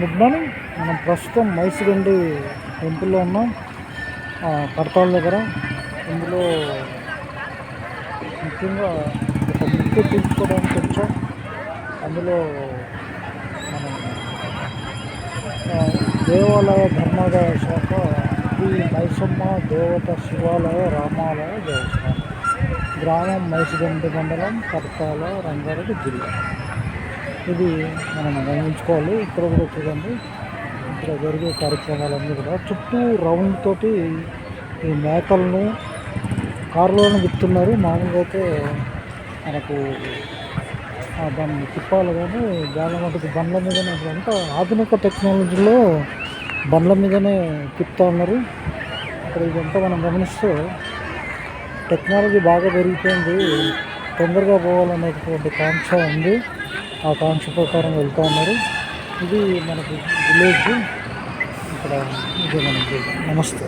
Good morning మనం ప్రస్తుతం మైసిగండి టెంపుల్లో ఉన్నాం. కడతాల దగ్గర. ఇందులో ముఖ్యంగా ఒక ముక్కు తీసుకోవడానికి వచ్చాం. అందులో మనం దేవాలయ ధర్మాదాయ శాఖ శ్రీ మైసమ్మ దేవత శివాలయ రామాలయ దేవస్థానం. గ్రామం మైసిగండి మండలం కడతాల రంగారెడ్డి జిల్లా. ఇది మనం గమనించుకోవాలి. ఇక్కడ కూడా చూడండి. ఇక్కడ జరిగే కార్యక్రమాలన్నీ కూడా చుట్టూ రౌండ్ తోటి ఈ మేకలను కారులోనే విత్తున్నారు మామూలుగా అయితే మనకు దాన్ని తిప్పాలి కానీ చాలా మటుకు బండ్ల మీదనే ఇప్పుడు ఆధునిక టెక్నాలజీలో బండ్ల మీదనే తిప్పుతా ఉన్నారు. ఇక్కడ ఇదంతా మనం గమనిస్తే టెక్నాలజీ బాగా పెరిగిపోయింది. తొందరగా పోవాలనేటువంటి కాంక్ష ఉంది. ఆ ప్రకారం వెళ్తూ ఉన్నారు. ఇది మనకు విలేజ్. ఇక్కడ ఇది మనకి నమస్తే.